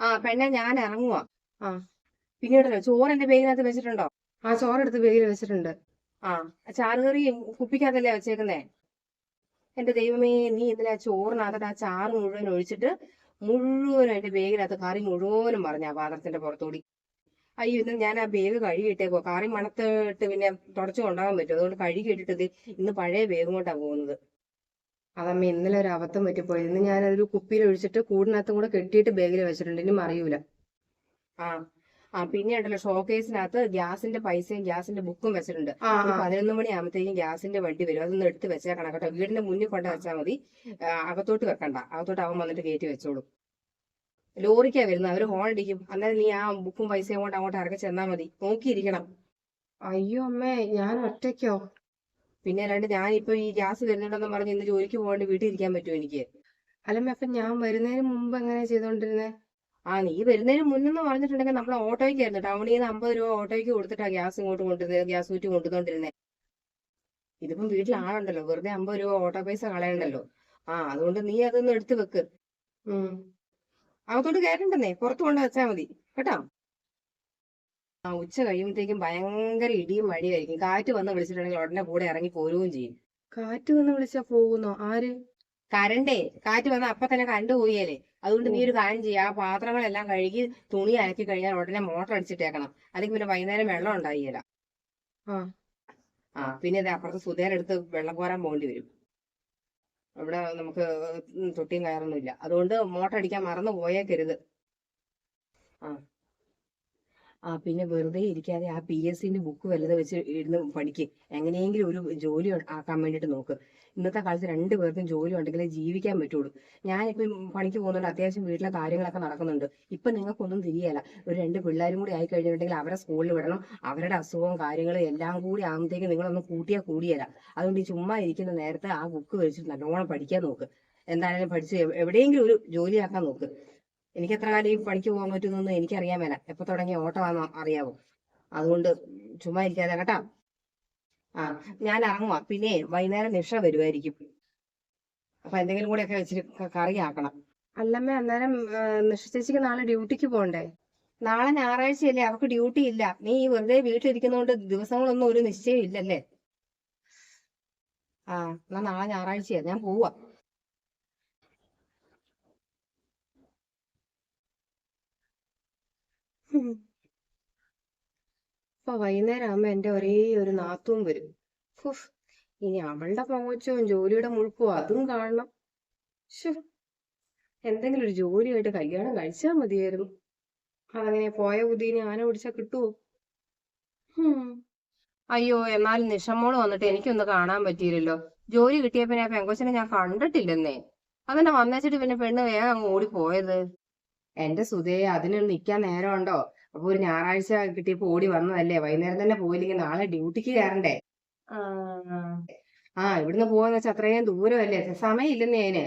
ആ പെണ്ണെ ഞാൻ ഇറങ്ങുവാ. ആ പിന്നീടല്ലോ ചോറ് എന്റെ ബേഗിനകത്ത് വെച്ചിട്ടുണ്ടോ? ആ ചോറെടുത്ത് ബേഗിൽ വെച്ചിട്ടുണ്ട്. ആ ചാറുകറി കുപ്പിക്കകത്തല്ലേ വെച്ചേക്കുന്നേ? എന്റെ ദൈവമേ നീ ആ ചോറിനകത്ത് ആ ചാറ് മുഴുവൻ ഒഴിച്ചിട്ട് മുഴുവനും എന്റെ ബേഗിനകത്ത് കറി മുഴുവനും പറഞ്ഞ ആ പാത്രത്തിന്റെ പുറത്തോടി. അയ്യോ ഇന്ന് ഞാൻ ആ ബേഗ് കഴുകിയിട്ടേക്കോ കറി മണത്തിട്ട് പിന്നെ തുടച്ചു കൊണ്ടാകാൻ പറ്റും. അതുകൊണ്ട് കഴുകിയിട്ടിട്ട് ഇന്ന് പഴയ ബേഗും കൊണ്ടാ പോകുന്നത്. അതമ്മ ഇന്നലെ ഒരു അബദ്ധം പറ്റിപ്പോയി. ഇന്ന് ഞാൻ അതൊരു കുപ്പിയിൽ ഒഴിച്ചിട്ട് കൂടിനകത്തും കൂടെ കെട്ടിയിട്ട് ബാഗിൽ വെച്ചിട്ടുണ്ട്. ഇനി അറിയൂല ആ. ആ പിന്നെ ഉണ്ടല്ലോ ഷോക്കേസിനകത്ത് ഗ്യാസിന്റെ പൈസയും ഗ്യാസിന്റെ ബുക്കും വെച്ചിട്ടുണ്ട്. പതിനൊന്ന് മണിയാകുമ്പോഴത്തേക്കും ഗ്യാസിന്റെ വണ്ടി വരും. അതൊന്ന് എടുത്ത് വെച്ചേക്കണം കേട്ടോ. വീടിന്റെ മുന്നിൽ കൊണ്ട് വെച്ചാൽ മതി. അകത്തോട്ട് വെക്കണ്ട. അകത്തോട്ട് അവൻ വന്നിട്ട് കയറ്റി വെച്ചോളും. ലോറിക്കാ വരുന്നത് അവർ ഹോൺ അടിക്കും. അന്നേരം നീ ആ ബുക്കും പൈസയും കൊണ്ട് അങ്ങോട്ട് ഇറക്കി ചെന്നാ മതി. നോക്കിയിരിക്കണം. അയ്യോ അമ്മേ ഞാൻ ഒറ്റയ്ക്കോ? പിന്നെ അല്ലാണ്ട് ഞാനിപ്പോ ഈ ഗ്യാസ് വരുന്നുണ്ടെന്ന് പറഞ്ഞ് ഇന്ന് ജോലിക്ക് പോകാണ്ട് വീട്ടിൽ ഇരിക്കാൻ പറ്റുമോ എനിക്ക്? അല്ലമ്മ അപ്പൊ ഞാൻ വരുന്നതിന് മുമ്പ് എങ്ങനെയാ ചെയ്തോണ്ടിരുന്നേ? ആ നീ വരുന്നതിന് മുന്നെന്ന് പറഞ്ഞിട്ടുണ്ടെങ്കിൽ നമ്മൾ ഓട്ടോയ്ക്ക് ആയിരുന്നു. ടൗണിൽ നിന്ന് അമ്പത് രൂപ ഓട്ടോയ്ക്ക് കൊടുത്തിട്ടാ ഗ്യാസ് ഇങ്ങോട്ട് കൊണ്ടുവരുന്നത് ഗ്യാസ് ഊറ്റി കൊണ്ടുവന്നോണ്ടിരുന്നേ. ഇതിപ്പം വീട്ടിൽ ആളുണ്ടല്ലോ. വെറുതെ അമ്പത് രൂപ ഓട്ടോ പൈസ കളയണ്ടല്ലോ. ആ അതുകൊണ്ട് നീ അതൊന്ന് എടുത്ത് വെക്ക്. അകത്തോട്ട് കയറണ്ടെന്നേ? പുറത്ത് കൊണ്ട് വെച്ചാൽ മതി. കേട്ടോ? ആ ഉച്ച കഴിയുമ്പോഴത്തേക്കും ഭയങ്കര ഇടിയും മഴയായിരിക്കും കാറ്റ് വന്ന് വിളിച്ചിട്ടുണ്ടെങ്കിൽ ഉടനെ കൂടെ ഇറങ്ങി പോരുകയും ചെയ്യും. കാറ്റ് വന്ന് വിളിച്ചാ പോകുന്നോ? ആര്? കരണ്ടേ. കാറ്റ് വന്ന അപ്പൊ തന്നെ കണ്ടു പോയാലേ അതുകൊണ്ട് നീ ഒരു കാര്യം ചെയ്യുക ആ പാത്രങ്ങളെല്ലാം കഴുകി തുണി അലക്കി കഴിഞ്ഞാൽ ഉടനെ മോട്ടർ അടിച്ചിട്ടേക്കണം. അല്ലെങ്കിൽ പിന്നെ വൈകുന്നേരം വെള്ളം ഉണ്ടായില്ല ആ. പിന്നെ അപ്പുറത്ത് സുധേനെടുത്ത് വെള്ളം കോരാൻ പോകേണ്ടി വരും. ഇവിടെ നമുക്ക് തൊട്ടിയും കയറൊന്നുമില്ല. അതുകൊണ്ട് മോട്ടർ അടിക്കാൻ മറന്നു പോയേക്കരുത് ആ. ആ പിന്നെ വെറുതെ ഇരിക്കാതെ ആ പി എസ് സിന്റെ ബുക്ക് വലുത് വെച്ച് ഇരുന്ന് പഠിക്ക്. എങ്ങനെയെങ്കിലും ഒരു ജോലി ആക്കാൻ വേണ്ടിയിട്ട് നോക്ക്. ഇന്നത്തെ കാലത്ത് രണ്ട് പേർക്കും ജോലി ഉണ്ടെങ്കിലേ ജീവിക്കാൻ പറ്റുള്ളൂ. ഞാനിപ്പം പണിക്ക് പോകുന്നുണ്ട്. അത്യാവശ്യം വീട്ടിലെ കാര്യങ്ങളൊക്കെ നടക്കുന്നുണ്ട്. ഇപ്പം നിങ്ങൾക്കൊന്നും തിരിയല്ല. ഒരു രണ്ട് പിള്ളേരും കൂടി ആയി കഴിഞ്ഞിട്ടുണ്ടെങ്കിൽ അവരെ സ്കൂളിൽ വിടണം. അവരുടെ അസുഖവും കാര്യങ്ങളും എല്ലാം കൂടി ആകുമ്പോഴത്തേക്ക് നിങ്ങളൊന്ന് കൂട്ടിയാൽ കൂടിയല്ല അതുകൊണ്ട് ഈ ചുമ്മാ ഇരിക്കുന്ന നേരത്തെ ആ ബുക്ക് വെച്ചിട്ട് നല്ലോണം പഠിക്കാൻ നോക്ക്. എന്തായാലും പഠിച്ച് എവിടെയെങ്കിലും ഒരു ജോലിയാക്കാൻ നോക്ക്. എനിക്ക് എത്ര കാലം ഈ പണിക്ക് പോകാൻ എനിക്ക് എനിക്കറിയാൻ മേല. എപ്പൊ തുടങ്ങിയ ഓട്ടമാണെന്നോ അറിയാവോ? അതുകൊണ്ട് ചുമ്മാ ഇരിക്കാതെ കേട്ടാ. ആ ഞാൻ ഇറങ്ങുവാ. പിന്നെ വൈകുന്നേരം നിഷ വരുമായിരിക്കും അപ്പൊ എന്തെങ്കിലും കൂടെ ഒക്കെ വെച്ചിട്ട് കറി ആക്കണം. അല്ലമ്മ അന്നേരം നിഷ ചേച്ചിക്ക് നാളെ ഡ്യൂട്ടിക്ക് പോണ്ടേ? നാളെ ഞായറാഴ്ചയല്ലേ അവർക്ക് ഡ്യൂട്ടി ഇല്ല. നീ വെറുതെ വീട്ടിലിരിക്കുന്നതുകൊണ്ട് ദിവസങ്ങളൊന്നും ഒരു നിശ്ചയം ഇല്ലല്ലേ? ആ എന്നാ നാളെ ഞായറാഴ്ചയാ. ഞാൻ പോവാ. ഉം. ഇപ്പൊ വൈകുന്നേരം ആകുമ്പോ എന്റെ ഒരേ ഒരു നാത്തൂൻ വരും. ഫുഫ്, ഇനി അവളുടെ പൊങ്ങച്ചവും ജോലിയുടെ മുഴുപ്പോ അതും കാണണം. ശ്ശോ, എന്തെങ്കിലും ഒരു ജോലിയായിട്ട് കല്യാണം കഴിച്ചാൽ മതിയായിരുന്നു. അതങ്ങനെ പോയ ബുദ്ധിനെ ആന പിടിച്ചാ കിട്ടുവോ. അയ്യോ എന്നാലും നിഷമോൾ വന്നിട്ട് എനിക്കൊന്ന് കാണാൻ പറ്റിയില്ലല്ലോ. ജോലി കിട്ടിയ പിന്നെ ആ പെങ്കൊച്ചിനെ ഞാൻ കണ്ടിട്ടില്ലെന്നേ. അതെന്നെ വന്നേച്ചിട്ട് പിന്നെ പെണ്ണ് വേഗം അങ്ങ് ഓടിപ്പോയത്. എന്റെ സുധയെ അതിന് നിക്കാൻ നേരമുണ്ടോ? അപ്പൊ ഒരു ഞായറാഴ്ച കിട്ടിയപ്പോ ഓടി വന്നതല്ലേ? വൈകുന്നേരം തന്നെ പോയില്ലെങ്കിൽ നാളെ ഡ്യൂട്ടിക്ക് കയറണ്ടേ? ആ ഇവിടുന്ന് പോവാന്ന് വെച്ചാൽ അത്രയും ദൂരമല്ലേ? സമയമില്ലെന്നേ അതിന്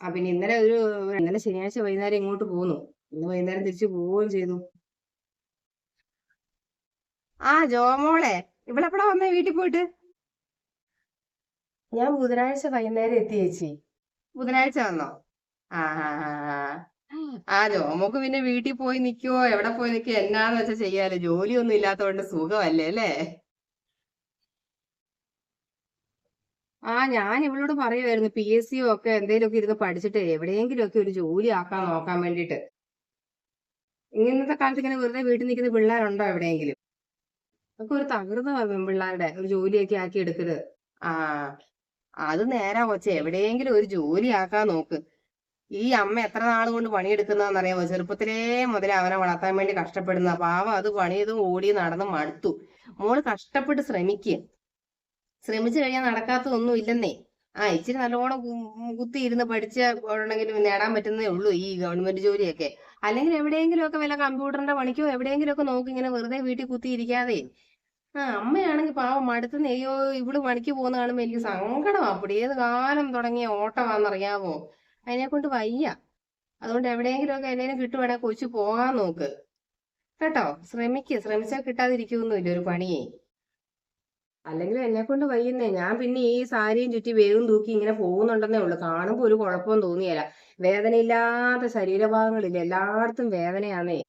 ആ പിന്നെ ഇന്നലെ ഒരു ഇന്നലെ ശനിയാഴ്ച വൈകുന്നേരം ഇങ്ങോട്ട് പോന്നു. ഇന്ന് വൈകുന്നേരം തിരിച്ചു പോവുകയും ചെയ്തു. ആ ജോമോളെ ഇവിടെ എപ്പോഴാ വന്നേ വീട്ടിൽ പോയിട്ട്? ഞാൻ ബുധനാഴ്ച വൈകുന്നേരം എത്തി ചേച്ചി. ബുധനാഴ്ച വന്നോ? ആ ആ ആ. ആ. ജോമോക്ക് പിന്നെ വീട്ടിൽ പോയി നിക്കുവോ? എവിടെ പോയി നിക്കുവോ? എന്നാന്ന് വെച്ചാ ചെയ്യാലോ. ജോലിയൊന്നും ഇല്ലാത്തതുകൊണ്ട് സുഖമല്ലേ അല്ലേ? ആ ഞാൻ ഇവളോട് പറയുമായിരുന്നു പി എസ് സിയോ ഒക്കെ എന്തെങ്കിലുമൊക്കെ ഇരുന്ന് പഠിച്ചിട്ട് എവിടെയെങ്കിലും ഒക്കെ ഒരു ജോലി ആക്കാൻ നോക്കാൻ വേണ്ടിട്ട് ഇങ്ങനത്തെ കാലത്ത് ഇങ്ങനെ വെറുതെ വീട്ടിൽ നിൽക്കുന്ന പിള്ളേരുണ്ടോ എവിടെയെങ്കിലും? ഒക്കെ ഒരു തകർന്ന പിള്ളേരുടെ ഒരു ജോലിയൊക്കെ ആക്കി എടുക്കരുത് ആ അത് നേരാ കൊച്ചെ. എവിടെയെങ്കിലും ഒരു ജോലി ആക്കാൻ നോക്ക്. ഈ അമ്മ എത്ര നാൾ കൊണ്ട് പണിയെടുക്കുന്നതെന്നറിയാമോ ചെറുപ്പത്തിലേ മുതൽ അവനെ വളർത്താൻ വേണ്ടി കഷ്ടപ്പെടുന്ന പാവം അത് പണിയതും ഓടി നടന്ന് മടുത്തു. മോൾ കഷ്ടപ്പെട്ട് ശ്രമിക്കുക ശ്രമിച്ചു കഴിഞ്ഞാൽ നടക്കാത്തതൊന്നും ഇല്ലെന്നേ. ആ ഇച്ചിരി നല്ലോണം കുത്തി ഇരുന്ന് പഠിച്ച ഉണ്ടെങ്കിലും നേടാൻ പറ്റുന്നേ ഉള്ളൂ ഈ ഗവൺമെന്റ് ജോലിയൊക്കെ. അല്ലെങ്കിൽ എവിടെയെങ്കിലും ഒക്കെ വല്ല കമ്പ്യൂട്ടറിന്റെ പണിക്കോ എവിടെയെങ്കിലും ഒക്കെ നോക്കി ഇങ്ങനെ വെറുതെ വീട്ടിൽ കുത്തി ഇരിക്കാതെ ആ അമ്മയാണെങ്കിൽ പാവം മടുത്തുന്ന അയ്യോ ഇവിടെ പണിക്ക് പോകുന്ന കാണുമ്പോ എനിക്ക് സങ്കടമാ അപ്പൊ ഏത് കാലം തുടങ്ങിയ ഓട്ടമാണെന്നറിയാമോ അതിനെ കൊണ്ട് വയ്യ. അതുകൊണ്ട് എവിടെയെങ്കിലും ഒക്കെ എന്തെങ്കിലും കിട്ടുവാണെങ്കിൽ കൊച്ചു പോകാൻ നോക്ക്. കേട്ടോ? ശ്രമിക്ക്. ശ്രമിച്ചാൽ കിട്ടാതിരിക്കുന്നില്ല ഒരു പണിയെ. അല്ലെങ്കിൽ എന്നെ കൊണ്ട് വയ്യുന്നേ. ഞാൻ പിന്നെ ഈ സാരിയും ചുറ്റി വേഗം തൂക്കി ഇങ്ങനെ പോകുന്നുണ്ടെന്നേ ഉള്ളൂ. കാണുമ്പോൾ ഒരു കുഴപ്പവും തോന്നിയല്ല വേദനയില്ലാത്ത ശരീരഭാഗങ്ങളില്ല? എല്ലായിടത്തും വേദനയാന്നേ.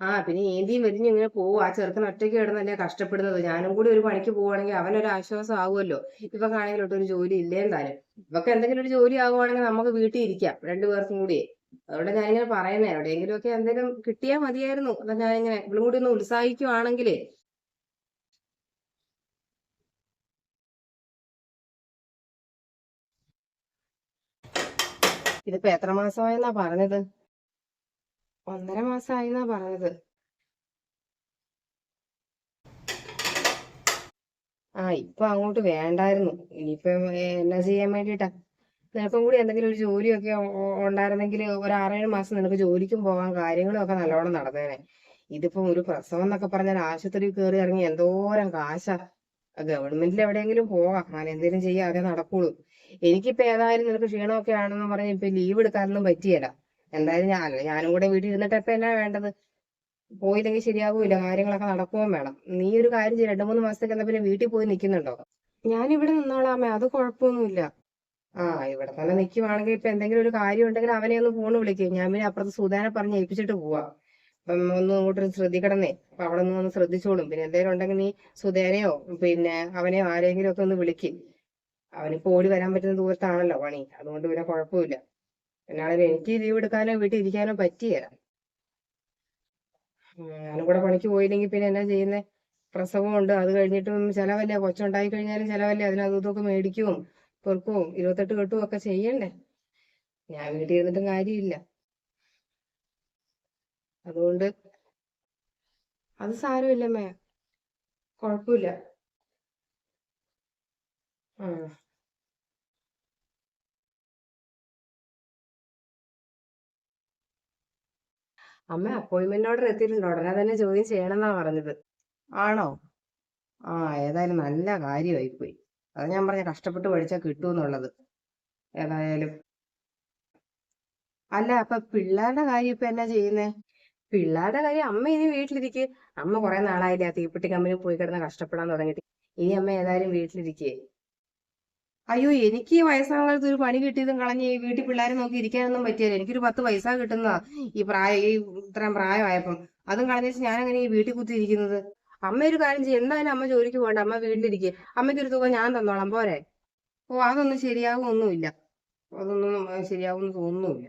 ആ പിന്നെ ഏന്തിയും വലിഞ്ഞ് ഇങ്ങനെ പോവും. ആ ചെറുക്കൻ ഒറ്റയ്ക്ക് കിടന്നല്ലേ കഷ്ടപ്പെടുന്നത്. ഞാനും കൂടി ഒരു പണിക്ക് പോവുകയാണെങ്കിൽ അവനൊരു ആശ്വാസം ആവുമല്ലോ. ഇവക്കാണെങ്കിൽ ഒരു ജോലി ഇല്ലേ എന്തായാലും. ഇവക്ക് എന്തെങ്കിലും ഒരു ജോലി ആവുകയാണെങ്കിൽ നമുക്ക് വീട്ടിൽ ഇരിക്കാം രണ്ടു പേർക്കും കൂടി അതുകൊണ്ട് ഞാനിങ്ങനെ പറയുന്നേ എവിടെയെങ്കിലും ഒക്കെ എന്തെങ്കിലും കിട്ടിയാൽ മതിയായിരുന്നു. അതാ ഞാനിങ്ങനെ ഇവളും കൂടി ഒന്ന് ഉത്സാഹിക്കുവാണെങ്കിലേ. ഇതിപ്പോ എത്ര മാസമായെന്നാ പറഞ്ഞത്? ഒന്നര മാസമായിന്നാ പറഞ്ഞത്. ആ ഇപ്പൊ അങ്ങോട്ട് വേണ്ടായിരുന്നു. ഇനിയിപ്പൊ എന്നാ ചെയ്യാൻ വേണ്ടിട്ടാ? നിനക്കും കൂടി എന്തെങ്കിലും ഒരു ജോലിയൊക്കെ ഉണ്ടായിരുന്നെങ്കിൽ ഒരു ആറേഴ് മാസം നിനക്ക് ജോലിക്കും പോകാൻ കാര്യങ്ങളും ഒക്കെ നല്ലോണം നടന്നേനെ. ഇതിപ്പോ ഒരു പ്രസവം എന്നൊക്കെ പറഞ്ഞാൽ ആശുപത്രി കയറി ഇറങ്ങി എന്തോരം കാശാ. ഗവൺമെന്റിൽ എവിടെയെങ്കിലും പോകാം അങ്ങനെ എന്തെങ്കിലും ചെയ്യാം അതേ നടക്കുള്ളൂ. എനിക്കിപ്പോ ഏതായാലും നിനക്ക് ക്ഷീണമൊക്കെ ആണെന്ന് പറഞ്ഞ് ഇപ്പൊ ലീവ് എടുക്കാനൊന്നും പറ്റിയല്ല എന്തായാലും ഞാൻ ഞാനും കൂടെ വീട്ടിൽ ഇരുന്നിട്ട് ഇപ്പൊ എന്നാ വേണ്ടത്? പോയില്ലെങ്കിൽ ശരിയാകൂല കാര്യങ്ങളൊക്കെ നടക്കുകയും വേണം. നീ ഒരു കാര്യം ചെയ്യ് രണ്ടു മൂന്ന് മാസത്തേക്ക് എന്നാ പിന്നെ വീട്ടിൽ പോയി നിൽക്കുന്നുണ്ടോ? ഞാൻ ഇവിടെ നിന്നോളാമേ അത് കുഴപ്പമൊന്നുമില്ല. ആ ഇവിടെ തന്നെ നിൽക്കുവാണെങ്കിൽ ഇപ്പൊ എന്തെങ്കിലും ഒരു കാര്യം ഉണ്ടെങ്കിൽ അവനെ ഒന്ന് ഫോൺ വിളിക്കും. ഞാൻ പിന്നെ അപ്പുറത്ത് സുധാനെ പറഞ്ഞ് ഏൽപ്പിച്ചിട്ട് പോവാ. അപ്പം ഒന്ന് അങ്ങോട്ട് ശ്രദ്ധിക്കണമെന്നേ അപ്പൊ അവിടെ നിന്ന് ഒന്ന് ശ്രദ്ധിച്ചോളും. പിന്നെ എന്തെങ്കിലും ഉണ്ടെങ്കിൽ നീ സുധേനയോ പിന്നെ അവനെയോ ആരെങ്കിലും ഒക്കെ ഒന്ന് വിളിക്കും. അവനിപ്പോ ഓടി വരാൻ പറ്റുന്ന ദൂരത്താണല്ലോ പണി. അതുകൊണ്ട് പിന്നെ കുഴപ്പമില്ല. എന്നാലും എനിക്ക് ലീവ് എടുക്കാനോ വീട്ടിൽ ഇരിക്കാനോ പറ്റിയല്ല. ഞാനും കൂടെ പണിക്ക് പോയില്ലെങ്കിൽ പിന്നെ എന്നാ ചെയ്യുന്നേ? പ്രസവം ഉണ്ട് അത് കഴിഞ്ഞിട്ടും ചിലവല്ലേ? കൊച്ചുണ്ടായി കഴിഞ്ഞാലും ചിലവല്ലേ? അതിനതും ഇതൊക്കെ മേടിക്കും പെറുക്കവും ഇരുപത്തെട്ട് കെട്ടും ഒക്കെ ചെയ്യണ്ടേ? ഞാൻ വീട്ടിൽ ഇരുന്നിട്ടും കാര്യമില്ല. അതുകൊണ്ട് അത് സാരമില്ലമ്മേ. കുഴപ്പമില്ല. ആ. അമ്മ അപ്പോയിന്റ്മെന്റ് ഓർഡർ എത്തിയിട്ടുണ്ട് ഉടനെ തന്നെ ജോയിൻ ചെയ്യണമെന്നാ പറഞ്ഞത്. ആണോ? ആ ഏതായാലും നല്ല കാര്യമായി പോയി അത് ഞാൻ പറഞ്ഞ കഷ്ടപ്പെട്ട് പഠിച്ചാൽ കിട്ടുമെന്നുള്ളത്. ഏതായാലും. അല്ല അപ്പൊ പിള്ളേരുടെ കാര്യം ഇപ്പൊ എന്നാ ചെയ്യുന്നേ? പിള്ളേരുടെ കാര്യം അമ്മ ഇനി വീട്ടിലിരിക്കെ. അമ്മ കുറെ നാളായില്ലേ ആ തീപ്പെട്ടി കമ്പനി പോയി കിടന്ന് കഷ്ടപ്പെടാൻ തുടങ്ങിയിട്ട്. ഇനി അമ്മ ഏതായാലും വീട്ടിലിരിക്കേ. അയ്യോ എനിക്ക് ഈ വയസ്സാം ഒരു പണി കിട്ടിയതും കളഞ്ഞ് ഈ വീട്ടിൽ പിള്ളേരെ നോക്കി ഇരിക്കാനൊന്നും പറ്റിയല്ല എനിക്കൊരു പത്ത് പൈസ കിട്ടുന്നതാ ഈ പ്രായം ഈ ഇത്രയും പ്രായമായപ്പം. അതും കളഞ്ഞേച്ച് ഞാൻ അങ്ങനെ ഈ വീട്ടിൽ കുത്തിയിരിക്കുന്നത്? അമ്മ ഒരു കാര്യം ചെയ്യും. എന്തായാലും അമ്മ ജോലിക്ക് പോകണ്ട? അമ്മ വീട്ടിലിരിക്കെ. അമ്മയ്ക്ക് ഒരു തുക ഞാൻ തന്നോളാം. പോരെ. ഓ അതൊന്നും ശരിയാവുമൊന്നുമില്ല. അതൊന്നും ശരിയാവുമെന്ന് തോന്നുന്നുമില്ല.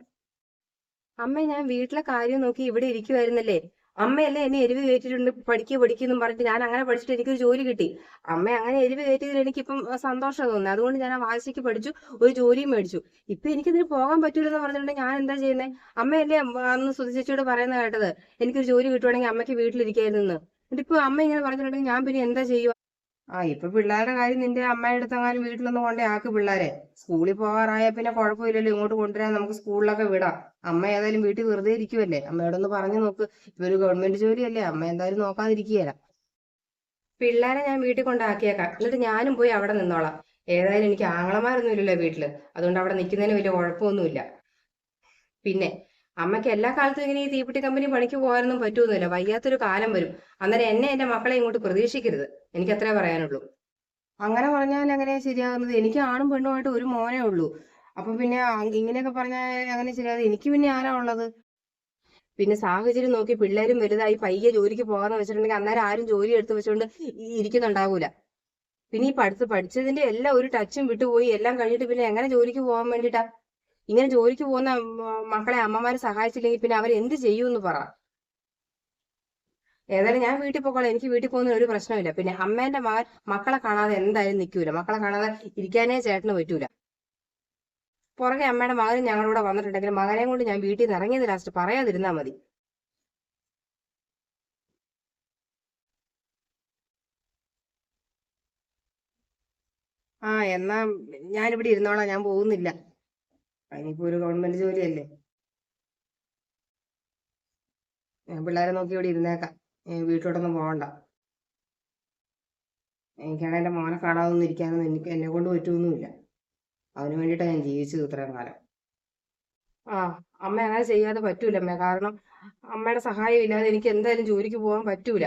അമ്മ ഞാൻ വീട്ടിലെ കാര്യം നോക്കി ഇവിടെ ഇരിക്കുവായിരുന്നല്ലേ? അമ്മയല്ലേ എന്നെ എരിവ് കയറ്റിയിട്ടുണ്ട് പഠിക്കുക പഠിക്കുന്നു പറഞ്ഞിട്ട് ഞാൻ അങ്ങനെ പഠിച്ചിട്ട് എനിക്കൊരു ജോലി കിട്ടി. അമ്മ അങ്ങനെ എരിവ് കയറ്റിയതിൽ എനിക്കിപ്പം സന്തോഷം തോന്നുന്നു അതുകൊണ്ട് ഞാൻ ആ വാശിക്ക് പഠിച്ചു ഒരു ജോലിയും മേടിച്ചു. ഇപ്പൊ എനിക്കിതിന് പോകാൻ പറ്റൂലെന്ന് പറഞ്ഞിട്ടുണ്ടെങ്കിൽ ഞാൻ എന്താ ചെയ്യുന്നത് അമ്മയല്ലേ അന്ന് സുധിച്ചേച്ചിയോട് പറയുന്ന കേട്ടത് എനിക്കൊരു ജോലി കിട്ടുവാണെങ്കിൽ അമ്മയ്ക്ക് വീട്ടിലിരിക്കായിരുന്നു എന്നിട്ട് ഇപ്പൊ അമ്മ ഇങ്ങനെ പറഞ്ഞിട്ടുണ്ടെങ്കിൽ ഞാൻ പിന്നെ എന്താ ചെയ്യുക? ആ ഇപ്പൊ പിള്ളേരുടെ കാര്യം നിന്റെ അമ്മയുടെ അടുത്തെങ്ങാനും വീട്ടിലൊന്നും കൊണ്ടേ ആക്ക് പിള്ളേരെ. സ്കൂളിൽ പോകാറായ പിന്നെ കുഴപ്പമില്ലല്ലോ ഇങ്ങോട്ട് കൊണ്ടുവരാൻ നമുക്ക് സ്കൂളിലൊക്കെ വിടാം. അമ്മ ഏതായാലും വീട്ടിൽ വെറുതെ ഇരിക്കുമല്ലേ അമ്മയോടൊന്ന് പറഞ്ഞു നോക്ക്. ഇതൊരു ഗവൺമെന്റ് ജോലിയല്ലേ അമ്മ എന്തായാലും നോക്കാതിരിക്കുകയല്ല പിള്ളേരെ ഞാൻ വീട്ടിൽ കൊണ്ടാക്കിയേക്കാം എന്നിട്ട് ഞാനും പോയി അവിടെ നിന്നോളാം. ഏതായാലും എനിക്ക് ആങ്ങളമാരൊന്നും ഇല്ലല്ലോ വീട്ടിൽ. അതുകൊണ്ട് അവിടെ നിൽക്കുന്നതിന് വലിയ കുഴപ്പമൊന്നുമില്ല. പിന്നെ അമ്മയ്ക്ക് എല്ലാ കാലത്തും ഇങ്ങനെ ഈ തീപ്പെട്ടി കമ്പനി പണിക്ക് പോകാനൊന്നും പറ്റുമെന്നില്ല വയ്യാത്തൊരു കാലം വരും. അന്നേരം എന്നെ എന്റെ മക്കളെ ഇങ്ങോട്ട് പ്രതീക്ഷിക്കരുത്. എനിക്ക് അത്രേ പറയാനുള്ളൂ. അങ്ങനെ പറഞ്ഞാൽ എങ്ങനെയാ ശരിയാകുന്നത് എനിക്ക് ആണും പെണ്ണുമായിട്ട് ഒരു മോനേ ഉള്ളൂ. അപ്പൊ പിന്നെ ഇങ്ങനെയൊക്കെ പറഞ്ഞാൽ അങ്ങനെ ശരിയാകും എനിക്ക് പിന്നെ ആരാ ഉള്ളത്? പിന്നെ സാഹചര്യം നോക്കി പിള്ളേരും വലുതായി പയ്യെ ജോലിക്ക് പോകാന്ന് വെച്ചിട്ടുണ്ടെങ്കിൽ അന്നേരം ആരും ജോലി എടുത്ത് വെച്ചുകൊണ്ട് ഇരിക്കുന്നുണ്ടാവൂല. പിന്നെ ഈ പഠിത്ത് പഠിച്ചതിന്റെ എല്ലാം ഒരു ടച്ചും വിട്ടുപോയി. എല്ലാം കഴിഞ്ഞിട്ട് പിന്നെ എങ്ങനെ ജോലിക്ക് പോകാൻ വേണ്ടിട്ടാ ഇങ്ങനെ ജോലിക്ക് പോകുന്ന മക്കളെ അമ്മമാര് സഹായിച്ചില്ലെങ്കിൽ പിന്നെ അവർ എന്ത് ചെയ്യൂന്ന് പറ. ഏതായാലും ഞാൻ വീട്ടിൽ പോകണം എനിക്ക് വീട്ടിൽ പോകുന്ന ഒരു പ്രശ്നമില്ല പിന്നെ അമ്മേന്റെ മകൻ മക്കളെ കാണാതെ എന്തായാലും നിൽക്കൂല. മക്കളെ കാണാതെ ഇരിക്കാനേ ചേട്ടന് പറ്റൂല. പുറകെ അമ്മയുടെ മകനും ഞങ്ങളുടെ വന്നിട്ടുണ്ടെങ്കിൽ മകനെ കൊണ്ട് ഞാൻ വീട്ടിൽ നിന്ന് ഇറങ്ങിയത് ലാസ്റ്റ് പറയാതിരുന്നാ മതി. ആ എന്നാ ഞാനിവിടെ ഇരുന്നോളാം. ഞാൻ പോകുന്നില്ല. ഇനിയിപ്പോ ഒരു ഗവൺമെന്റ് ജോലിയല്ലേ? ഞാൻ പിള്ളേരെ നോക്കി ഇവിടെ ഇരുന്നേക്കാം. വീട്ടിലോട്ടൊന്നും പോകണ്ട എനിക്കാണെങ്കിൽ എന്റെ മോനെ കാണാതൊന്നും ഇരിക്കാനൊന്നും എനിക്ക് എന്നെ കൊണ്ട് പറ്റുമൊന്നുമില്ല അതിനു വേണ്ടിയിട്ടാണ് ഞാൻ ജീവിച്ചത് ഇത്രയും കാലം. ആ അമ്മ അങ്ങനെ ചെയ്യാതെ പറ്റൂല അമ്മ. കാരണം അമ്മയുടെ സഹായം ഇല്ലാതെ എനിക്ക് എന്തായാലും ജോലിക്ക് പോകാൻ പറ്റൂല.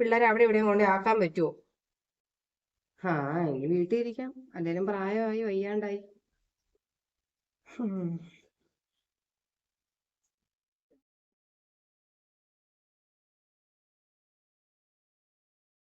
പിള്ളേരെ അവിടെ ഇവിടെയും കൊണ്ട് ആക്കാൻ പറ്റുമോ ആ എങ്കിൽ വീട്ടിൽ ഇരിക്കാം. അല്ലേലും പ്രായമായി വയ്യാണ്ടായി. Hmm.